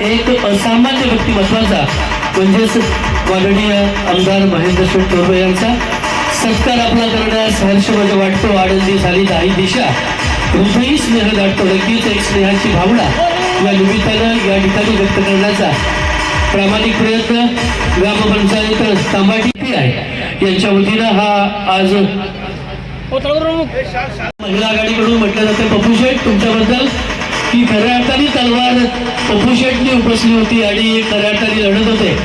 एक असामान्य व्यक्तिमत्वाचा म्हणजेच माननीय आमदार महेंद्र शेठ टोरवे यांचा. सत्कार आपला करण्यास हर्ष म्हणजे वाटतो आनंदी झाली काही दिशा. हृदयी स्नेह दाटतो नक्कीच एक स्नेहाची भावना या निमित्तानं या ठिकाणी व्यक्त करण्याचा. प्रामाणिक प्रयत्न ग्रामपंचायत तांबाटी आहे. यांच्या वतीनं हा आज महिला आघाडीकडून म्हटलं जातं पप्पू शेठ तुमच्याबद्दल. ही खऱ्या अर्थाने तलवार पप्पू उपसली होती आणि खऱ्या अर्थाने लढत होते.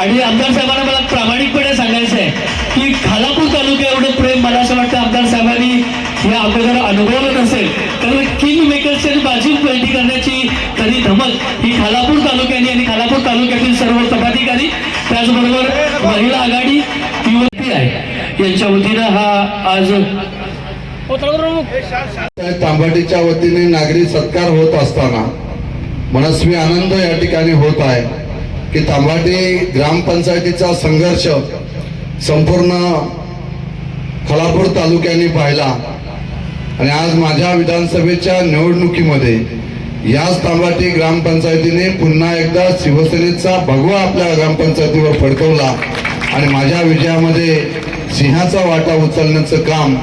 आणि आमदार साहेबांना मला प्रामाणिकपणे सांगायचं आहे की खालापूर तालुक्या एवढं प्रेम मला असं वाटतं आमदार साहेबांनी या अगोदर अनुभवलं नसेल कारण किंग मेकर्सची बाजू पेंटी करण्याची तरी धमक ही खालापूर तालुक्याने आणि खालापूर तालुक्यातील सर्व पदाधिकारी त्याचबरोबर महिला आघाडी युवती आहे. यांच्या वतीनं हा आज तांबाटीच्या वतीने नागरी सत्कार होत असताना मनस्वी आनंद या ठिकाणी होत आहे की तांबाटी ग्रामपंचायतीचा संघर्ष संपूर्ण खलापूर तालुक्याने पाहिला. आणि आज माझ्या विधानसभेच्या निवडणुकीमध्ये याच तांबाटी ग्रामपंचायतीने पुन्हा एकदा शिवसेनेचा भगवा आपल्या ग्रामपंचायतीवर फडकवला. आणि माझ्या विजयामध्ये सिंहाचा वाटा उचलण्याचं काम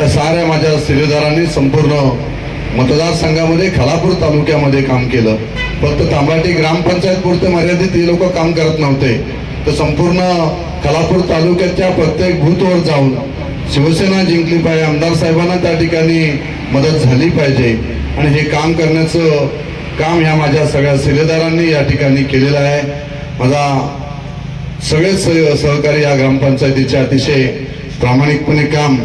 या साऱ्या माझ्या सिलेदारांनी संपूर्ण मतदारसंघामध्ये खालापूर तालुक्यामध्ये काम केलं. फक्त तांबाटी ग्रामपंचायत पुरते मर्यादित हे लोक काम करत नव्हते. तर संपूर्ण खालापूर तालुक्याच्या प्रत्येक बूथवर जाऊन शिवसेना जिंकली पाहिजे आमदार साहेबांना त्या ठिकाणी मदत झाली पाहिजे. आणि हे काम करण्याचं काम ह्या माझ्या सगळ्या सिलेदारांनी या ठिकाणी केलेलं आहे. माझा सगळेच सह- सहकारी या ग्रामपंचायतीचे अतिशय प्रामाणिकपणे काम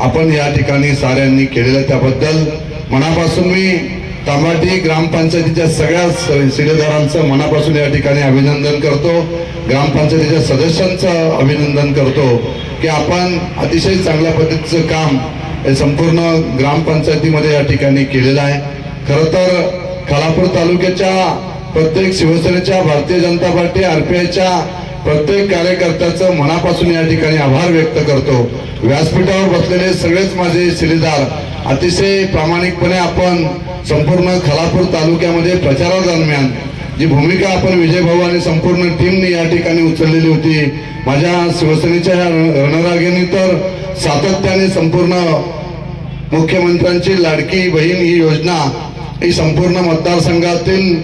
आपण या ठिकाणी साऱ्यांनी केलेलं त्याबद्दल मनापासून मी तांबाटी ग्रामपंचायतीच्या सगळ्या स- शिलेदारांचं मनापासून या ठिकाणी अभिनंदन करतो. ग्रामपंचायतीच्या सदस्यांचं अभिनंदन करतो की आपण अतिशय चांगल्या पद्धतीचं काम हे संपूर्ण ग्रामपंचायतीमध्ये या ठिकाणी केलेलं आहे. खरं तर खालापूर तालुक्याच्या प्रत्येक शिवसेनेच्या Bharatiya Janata party R P आयच्या प्रत्येक कार्यकर्त्याचं मनापासून या ठिकाणी आभार व्यक्त करतो. व्यासपीठावर बसलेले सगळेच माझे शिलेदार अतिशय प्रामाणिकपणे आपण संपूर्ण खलापूर तालुक्यामध्ये प्रचारादरम्यान जी भूमिका आपण विजयभाऊ आणि संपूर्ण टीमने या ठिकाणी उचललेली होती माझ्या शिवसेनेच्या रणरागेने तर सातत्याने संपूर्ण मुख्यमंत्र्यांची लाडकी बहीण ही योजना ही संपूर्ण मतदारसंघातील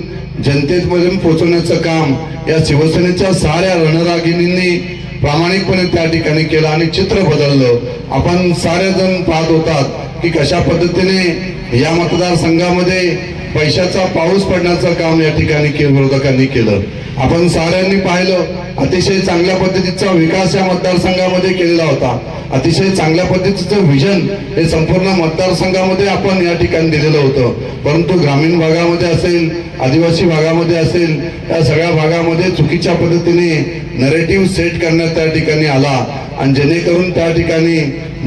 जनतेपर्यंत पोहोचवण्याचं काम या शिवसेनेच्या साऱ्या रणरागिणींनी प्रामाणिकपणे त्या ठिकाणी केलं आणि चित्र बदललं. आपण सारे जण पाहत होतात की कशा पद्धतीने या मतदारसंघामध्ये पैशाचा पाऊस पडण्याचं काम या ठिकाणी के- विरोधकांनी केलं. आपण साऱ्यांनी पाहिलं अतिशय चांगल्या पद्धतीचा विकास या मतदारसंघामध्ये केलेला होता. अतिशय चांगल्या पद्धतीचं व्हिजन हे संपूर्ण मतदारसंघामध्ये आपण या ठिकाणी दिलेलं होतं. परंतु ग्रामीण भागामध्ये असेल आदिवासी भागामध्ये असेल या सगळ्या भागामध्ये चुकीच्या पद्धतीने नरेटिव्ह सेट करण्यात त्या ठिकाणी आला. आणि जेणेकरून त्या ठिकाणी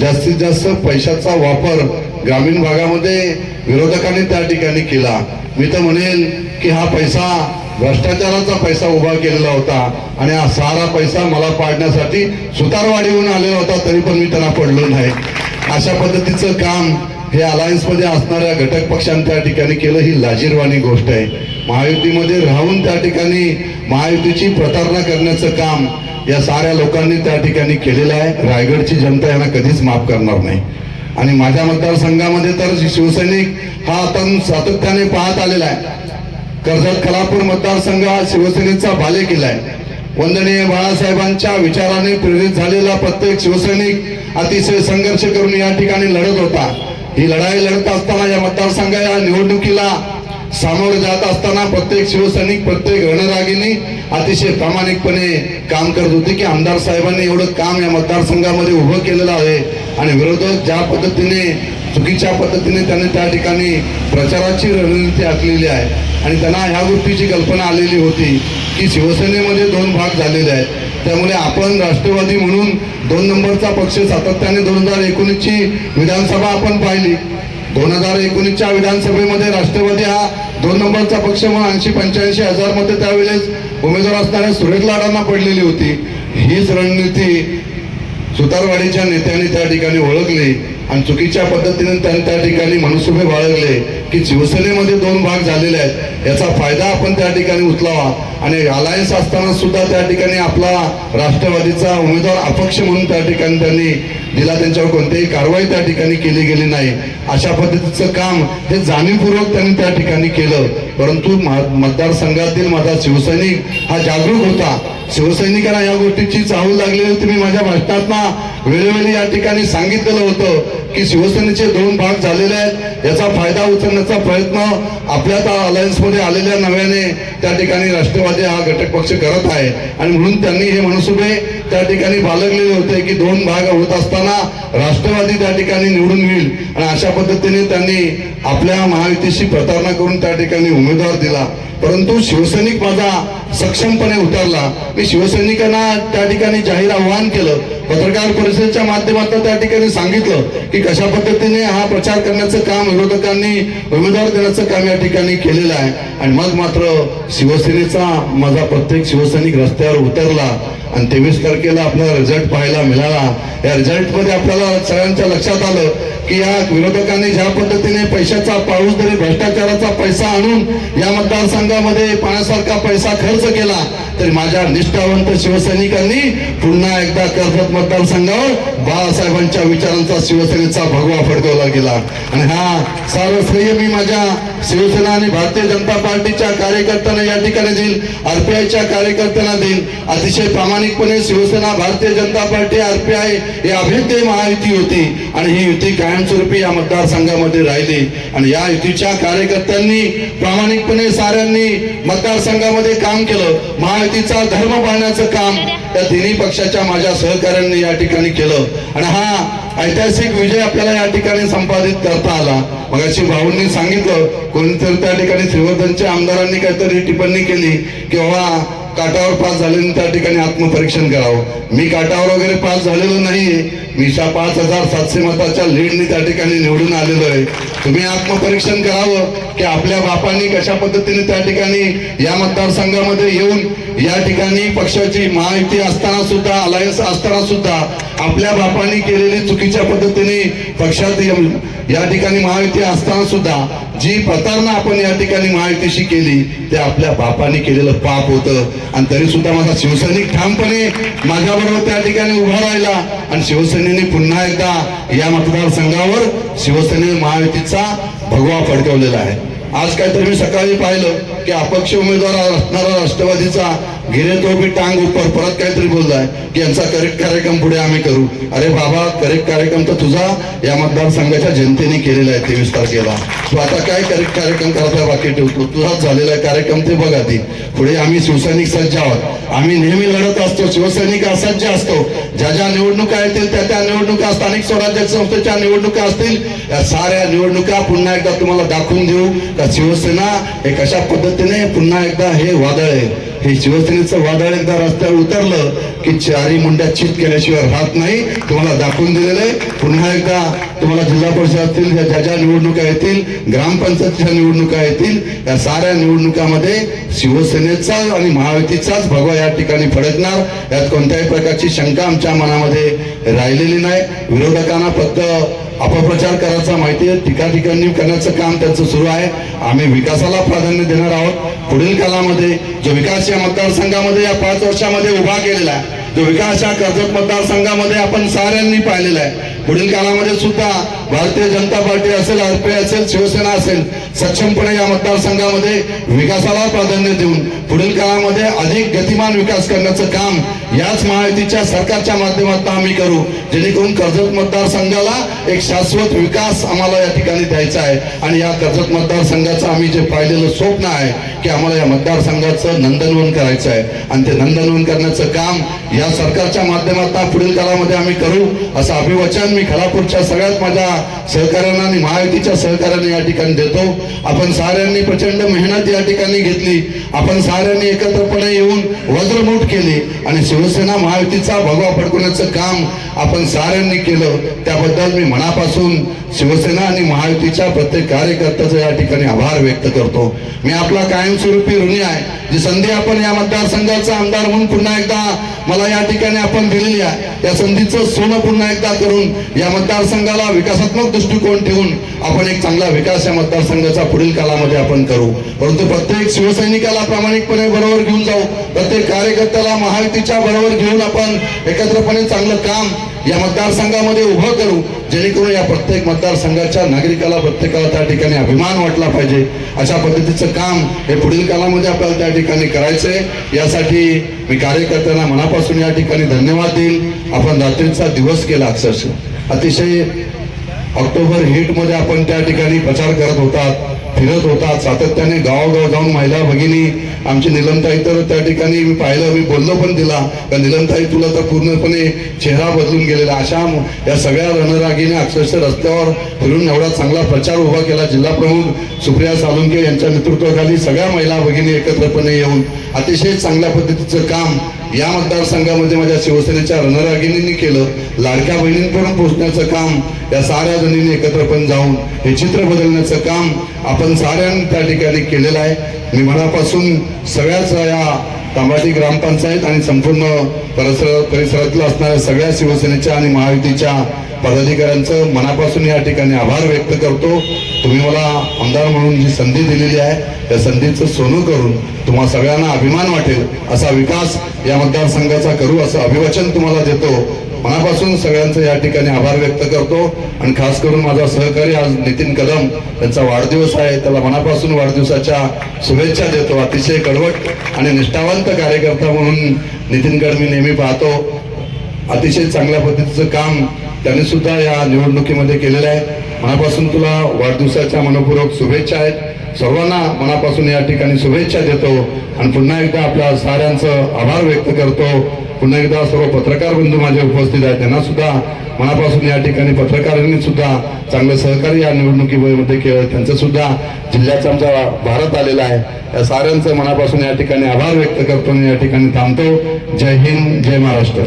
जास्तीत जास्त पैशाचा वापर ग्रामीण भागामध्ये विरोधकांनी त्या ठिकाणी केला. मी तर म्हणेन की हा पैसा भ्रष्टाचाराचा पैसा उभा केलेला होता आणि हा सारा पैसा मला पाडण्यासाठी सुतारवाडीहून आलेला होता तरी पण मी त्यांना पडलो नाही. अशा पद्धतीचं काम हे अलायन्समध्ये असणाऱ्या घटक पक्षांनी त्या ठिकाणी केलं ही लाजीरवाणी गोष्ट आहे. महायुतीमध्ये राहून त्या ठिकाणी महायुतीची प्रतारणा करण्याचं काम या साऱ्या लोकांनी त्या ठिकाणी केलेला आहे. रायगडची जनता यांना कधीच माफ करणार नाही. आणि माझ्या मतदारसंघामध्ये तर शिवसैनिक हा आपण सातत्याने पाहत आलेला आहे. कर्जत खलापूर मतदारसंघ हा शिवसेनेचा बाले किल्ला आहे. वंदनीय बाळासाहेबांच्या विचाराने प्रेरित झालेला प्रत्येक शिवसैनिक अतिशय संघर्ष करून या ठिकाणी लढत होता. ही लढाई लढत असताना या मतदारसंघ या निवडणुकीला सामोरे जात असताना प्रत्येक शिवसैनिक प्रत्येक रणरागिनी अतिशय प्रामाणिकपणे काम करत होती की आमदार साहेबांनी एवढं काम या मतदारसंघामध्ये उभं केलेलं आहे. आणि विरोधक ज्या पद्धतीने चुकीच्या पद्धतीने त्यांनी त्या ठिकाणी प्रचाराची रणनीती आखलेली आहे. आणि त्यांना ह्या गोष्टीची कल्पना आलेली होती की शिवसेनेमध्ये दोन भाग झालेले आहेत. त्यामुळे आपण राष्ट्रवादी म्हणून दोन नंबरचा पक्ष सातत्याने दोन हजार एकोणीसची विधानसभा आपण पाहिली. दोन हजार एकोणीसच्या विधानसभेमध्ये राष्ट्रवादी हा दोन नंबरचा पक्ष म्हणून ऐंशी पंच्याऐंशी हजार मते त्यावेळेस उमेदवार असणाऱ्या सुरेश लाडांना पडलेली होती. हीच रणनीती सुतारवाडीच्या नेत्यांनी त्या ठिकाणी ओळखली. आणि चुकीच्या पद्धतीने त्यांनी त्या ठिकाणी मनसुबे बाळगले की शिवसेनेमध्ये दोन भाग झालेले आहेत. याचा फायदा आपण त्या ठिकाणी उचलावा. आणि अलायन्स असताना सुद्धा त्या ठिकाणी आपला राष्ट्रवादीचा उमेदवार अपक्ष म्हणून त्या ठिकाणी त्यांनी दिला. त्यांच्यावर कोणतीही कारवाई त्या ठिकाणी केली गेली नाही. अशा पद्धतीचं काम हे जाणीवपूर्वक त्यांनी त्या ठिकाणी केलं. परंतु मतदारसंघातील माझा शिवसैनिक हा जागरूक होता. शिवसैनिकांना या गोष्टीची चाहूल लागलेली होती मी माझ्या भाषणात वेळोवेळी या ठिकाणी सांगितलेलं होतं की शिवसेनेचे दोन भाग झालेले आहेत. याचा फायदा उचलण्याचा प्रयत्न आपल्या त्या अलायन्समध्ये आलेल्या नव्याने त्या ठिकाणी राष्ट्रवादी हा घटक पक्ष करत आहे. आणि म्हणून त्यांनी हे मनसुबे त्या ठिकाणी बाळगलेले होते की दोन भाग होत असताना राष्ट्रवादी त्या ठिकाणी निवडून येईल. आणि अशा पद्धतीने त्यांनी आपल्या महायुतीशी प्रतारणा करून त्या ठिकाणी उमेदवार दिला. परंतु शिवसैनिक माझा सक्षमपणे उतरला. मी शिवसैनिकांना त्या ठिकाणी जाहीर आव्हान केलं. पत्रकार परिषदेच्या माध्यमातून त्या ठिकाणी सांगितलं की कशा पद्धतीने हा प्रचार करण्याचं काम विरोधकांनी उमेदवार देण्याचं काम या ठिकाणी केलेलं आहे. आणि मग मात्र शिवसेनेचा माझा प्रत्येक शिवसैनिक रस्त्यावर उतरला. आणि तेवीस तारखेला आपल्याला रिझल्ट पाहायला मिळाला. या रिझल्टमध्ये आपल्याला सगळ्यांच्या लक्षात आलं की या विरोधकांनी ज्या पद्धतीने पैशाचा पाऊस तरी भ्रष्टाचाराचा पैसा आणून या मतदारसंघामध्ये पाण्यासारखा पैसा खर्च केला तरी माझ्या निष्ठावंत शिवसैनिकांनी पुन्हा एकदा कर्जत मतदारसंघावर बाळासाहेबांच्या विचारांचा शिवसेनेचा भगवा फडकवला गेला. आणि हा सर्व श्रेय मी माझ्या शिवसेना आणि भारतीय जनता पार्टीच्या कार्यकर्त्यांना या ठिकाणी देईल आरपीआयच्या कार्यकर्त्यांना देईल अतिशय प्रामाणिकपणे शिवसेना भारतीय जनता पार्टी आरपीआय हे अभेद्य महायुती होती आणि ही युती कायमस्वरूपी या मतदारसंघामध्ये राहिली. आणि या युतीच्या कार्यकर्त्यांनी प्रामाणिकपणे साऱ्यांनी मतदारसंघामध्ये काम केलं. महायुतीचा धर्म पाळण्याचं काम या तिन्ही पक्षाच्या माझ्या सहकाऱ्यांनी या ठिकाणी केलं. आणि हा ऐतिहासिक विजय आपल्याला या ठिकाणी संपादित करता आला. मगाशी भाऊंनी सांगितलं कोणीतरी त्या ठिकाणी श्रीवर्धनच्या आमदारांनी काहीतरी टिप्पणी केली की बाबा काटावर पास झाले त्या ठिकाणी आत्मपरीक्षण करावं. मी काटावर वगैरे पास झालेलो नाही मीशा पाच हजार सातशे मताच्या लीडनी त्या ठिकाणी निवडून आलेलो आहे. तुम्ही आत्मपरीक्षण करावं की आपल्या बापांनी कशा पद्धतीने त्या ठिकाणी या मतदारसंघामध्ये येऊन या ठिकाणी पक्षाची महायुती असताना सुद्धा अलायन्स असताना सुद्धा आपल्या बापांनी केलेली चुकीच्या पद्धतीने पक्षात या- ठिकाणी महायुती असताना सुद्धा जी प्रतारणा आपण या ठिकाणी महायुतीशी केली ते आपल्या बापांनी केलेलं पाप होतं. आणि तरी सुद्धा माझा शिवसैनिक ठामपणे माझ्याबरोबर त्या ठिकाणी उभा राहिला. आणि शिवसेनेने पुन्हा एकदा या मतदारसंघावर शिवसेने महायुतीचा भगवा फडकवलेला आहे. आज काहीतरी मी सकाळी पाहिलं की अपक्ष उमेदवार असणारा राष्ट्रवादीचा गिरे तो बी टांग उपर परत काहीतरी बोललाय की यांचा करेक्ट कार्यक्रम पुढे आम्ही करू. अरे बाबा करेक्ट कार्यक्रम तर तुझा. या मतदारसंघाच्या जनतेने केलेला आहे तेवीस तारखेला. तू आता काय करेक्ट कार्यक्रम करायचा बाकी? ठेवतो तुझाच झालेला आहे कार्यक्रम ते बघा ती पुढे आम्ही शिवसैनिक सज्ज आहोत. आम्ही नेहमी लढत असतो शिवसैनिक असज्ज असतो. ज्या ज्या निवडणुका येतील त्या त्या निवडणुका स्थानिक स्वराज्य संस्थेच्या निवडणुका असतील. या साऱ्या निवडणुका पुन्हा एकदा तुम्हाला दाखवून देऊ. का शिवसेना हे कशा पद्धतीने पुन्हा एकदा हे वादळ आहे? हे शिवसेनेचं वादळ एकदा रस्त्यावर उतरलं की चारी मुंड्या चित केल्याशिवाय राहत नाही. तुम्हाला दाखवून दिलेलं आहे. पुन्हा एकदा तुम्हाला जिल्हा परिषद असतील या ज्या ज्या निवडणुका येतील ग्रामपंचायतच्या निवडणुका येतील या साऱ्या निवडणुकामध्ये शिवसेनेचा आणि महायुतीचाच भगवा या ठिकाणी फडकणार. यात कोणत्याही प्रकारची शंका आमच्या मनामध्ये राहिलेली नाही. विरोधकांना फक्त अपप्रचार करायचा माहिती आहे टीका ठिकाणी करण्याचं काम त्यांचं सुरू आहे. आम्ही विकासाला प्राधान्य देणार आहोत. पुढील काळामध्ये जो विकास या मतदारसंघामध्ये या पाच वर्षामध्ये उभा केलेला आहे विकास या कर्जत मतदारसंघामध्ये आपण साऱ्यांनी पाहिलेला आहे. पुढील काळामध्ये सुद्धा भारतीय जनता पार्टी असेल आरपीआय असेल शिवसेना असेल सक्षमपणे या मतदारसंघामध्ये विकासाला प्राधान्य देऊन पुढील काळामध्ये अधिक गतिमान विकास करण्याचं काम याच महायुतीच्या सरकारच्या माध्यमातून आम्ही करू. जेणेकरून कर्जत मतदारसंघाला एक शाश्वत विकास आम्हाला या ठिकाणी द्यायचा आहे. आणि या कर्जत मतदारसंघाचं आम्ही जे पाहिलेलं स्वप्न आहे की आम्हाला या मतदारसंघाचं नंदनवन करायचं आहे. आणि ते नंदनवन करण्याचं काम या सरकारच्या माध्यमातून पुढील काळामध्ये आम्ही करू असं अभिवचन मी खलापूरच्या सगळ्यात माझ्या सहकार्यांना आणि महायुतीच्या सहकार्याने या ठिकाणी देतो. आपण साऱ्यांनी प्रचंड मेहनत या ठिकाणी घेतली. आपण साऱ्यांनी एकत्रपणे येऊन वज्रमूठ केली आणि शिवसेना महायुतीचा भगवा फडकवण्याचं काम आपण साऱ्यांनी केलं. त्याबद्दल मी मनापासून शिवसेना आणि महायुतीच्या प्रत्येक कार्यकर्त्याचा या ठिकाणी आभार व्यक्त करतो. मी आपला कायमस्वरूपी ऋणी आहे. जी संधी आपण या मतदारसंघाचा आमदार म्हणून पुन्हा एकदा मला या ठिकाणी आपण दिलेली आहे. त्या संधीचं सोनं पुन्हा एकदा करून या मतदारसंघाला विकासात्मक दृष्टिकोन ठेवून आपण एक चांगला विकास या मतदारसंघाचा पुढील कालामध्ये आपण करू. परंतु प्रत्येक शिवसैनिकाला प्रामाणिकपणे बरोबर घेऊन जाऊ. प्रत्येक कार्यकर्त्याला महायुतीच्या बरोबर घेऊन आपण एकत्रपणे चांगलं काम या मतदारसंघामध्ये उभं करू जेणेकरून या प्रत्येक मतदारसंघाच्या नागरिकाला प्रत्येकाला त्या ठिकाणी अभिमान वाटला पाहिजे. अशा पद्धतीचं काम हे पुढील काळामध्ये आपल्याला त्या ठिकाणी करायचं आहे यासाठी मी कार्यकर्त्यांना मनापासून या ठिकाणी धन्यवाद देईल आपण रात्रीचा दिवस केला अक्षरशः. अतिशय ऑक्टोबर हिटमध्ये आपण त्या ठिकाणी प्रचार करत होतात फिरत होतात. सातत्याने गावोगाव जाऊन महिला भगिनी आमची निलमताई तर त्या ठिकाणी मी पाहिलं मी बोललो पण तिला का निलमताई तुला तर पूर्णपणे चेहरा बदलून गेलेला अशा या सगळ्या रणरागीने अक्षरशः रस्त्यावर फिरून एवढा चांगला प्रचार उभा केला. जिल्हा प्रमुख सुप्रिया सालुंके यांच्या नेतृत्वाखाली सगळ्या महिला भगिनी एकत्रपणे येऊन अतिशय चांगल्या पद्धतीचं काम या मतदारसंघामध्ये माझ्या शिवसेनेच्या रणरागिणींनी केलं लाडक्या बहिणींपर्यंत पोहोचण्याचं काम या साऱ्या जणींनी एकत्रपण जाऊन हे चित्र बदलण्याचं काम आपण साऱ्यांनी त्या ठिकाणी केलेलं आहे. मी मनापासून सगळ्याच या तांबाटी ग्रामपंचायत आणि संपूर्ण परिसर परिसरातलं असणाऱ्या सगळ्या शिवसेनेच्या आणि महायुतीच्या पदाधिकाऱ्यांचं मनापासून या ठिकाणी आभार व्यक्त करतो. तुम्ही मला आमदार म्हणून जी संधी दिलेली आहे त्या संधीचं सोनं करून तुम्हा सगळ्यांना अभिमान वाटेल असा विकास या मतदारसंघाचा करू असं अभिवाचन तुम्हाला देतो. मनापासून सगळ्यांचं या ठिकाणी आभार व्यक्त करतो. आणि खास करून माझा सहकारी आज नितीन कदम त्यांचा वाढदिवस आहे त्याला मनापासून वाढदिवसाच्या शुभेच्छा देतो. अतिशय कडवट आणि निष्ठावंत कार्यकर्ता म्हणून नितीनकडे मी नेहमी पाहतो. अतिशय चांगल्या पद्धतीचं काम त्यांनी सुद्धा या निवडणुकीमध्ये केलेलं आहे मनापासून तुला वाढदिवसाच्या मनपूर्वक शुभेच्छा आहेत. सर्वांना मनापासून या ठिकाणी शुभेच्छा देतो आणि पुन्हा एकदा आपल्या साऱ्यांचं आभार व्यक्त करतो. पुन्हा एकदा सर्व पत्रकार बंधू माझे उपस्थित आहेत. त्यांना सुद्धा मनापासून या ठिकाणी पत्रकारांनी सुद्धा चांगलं सहकार्य या निवडणुकीमध्ये केलं त्यांचं सुद्धा जिल्ह्याचा आमचा भारत आलेला आहे. या साऱ्यांचं मनापासून या ठिकाणी आभार व्यक्त करतो आणि या ठिकाणी थांबतो. जय हिंद जय महाराष्ट्र.